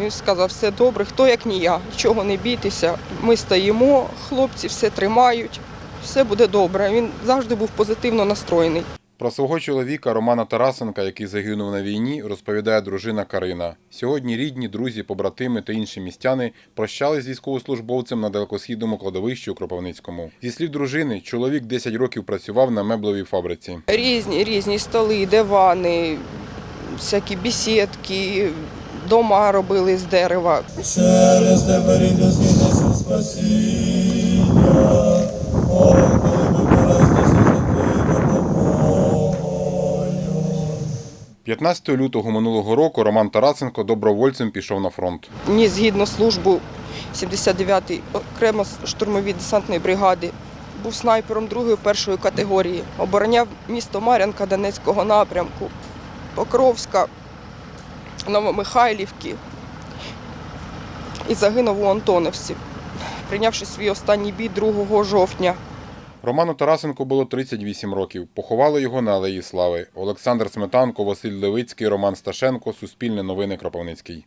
Він сказав, все добре, хто як не я, нічого не бійтеся. Ми стоїмо, хлопці все тримають, все буде добре. Він завжди був позитивно настроєний. Про свого чоловіка Романа Тарасенка, який загинув на війні, розповідає дружина Карина. Сьогодні рідні, друзі, побратими та інші містяни прощались з військовослужбовцем на далекосхідному кладовищі у Кропивницькому. Зі слів дружини, чоловік 10 років працював на меблевій фабриці. Різні, різні столи, дивани, всякі бесідки, дома робили з дерева. через тебе рідно зміниться спасіння, коли допомогою. 15 лютого минулого року Роман Тарасенко добровольцем пішов на фронт. Ні, згідно службу 79-ї окремо штурмові десантної бригади. Був снайпером другої першої категорії. Обороняв місто Мар'янка Донецького напрямку, Покровська, Новомихайлівки і загинув у Антоновці, прийнявши свій останній бій 2 жовтня. Роману Тарасенку було 38 років. Поховали його на Алеї Слави. Олександр Сметанко, Василь Левицький, Роман Сташенко, Суспільне новини Кропивницький.